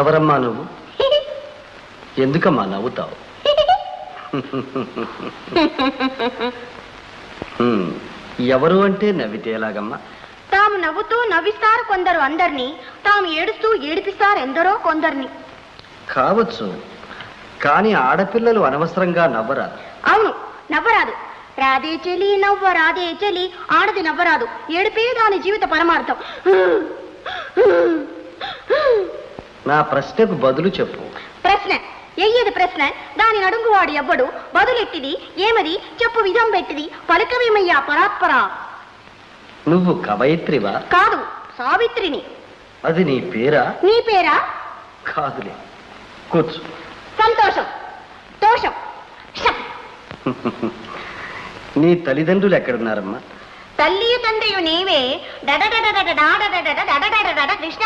ఎవరమ్మా నువ్వు? ఎందుకమ్మా నవ్వుతావు? ఎవరు అంటే నవ్వితే ఎలాగమ్మా? తాము నవ్వుతూ నవ్విస్తారు కొందరు అందరినీ తాము ఏడుస్తూ ఏడిపిస్తారు ఎందరో కొందరిని. కావచ్చు. కానీ ఆడపిల్లలు అనవసరంగా నవ్వరాదు. అవును నవ్వరాదు. రాదే చెలి నవ్వ రాదే చెలి ఆడది నవ్వరాదు. ఏడిపే దాని జీవిత పరమార్థం. నా ప్రశ్నకు బదులు చెప్పు ప్రశ్న ఎయ్యది ప్రశ్న దాని నడుంగువాడు ఎవ్వడు బదులెట్టిది ఏమది చెప్పు విధం పెట్టిది పలుకవేమయ్యా పరాత్పరా నువ్వు కవయిత్రివా కాదు సావిత్రిని అది నీ పేరా నీ పేరా కాదులే కూర్చో సంతోషం దోషం. నీ తల్లిదండ్రులు ఎక్కడున్నారమ్మా తల్లియు తండ్రియు నీవే డడడడడడ డాడడడడ డడడడడడ కృష్ణ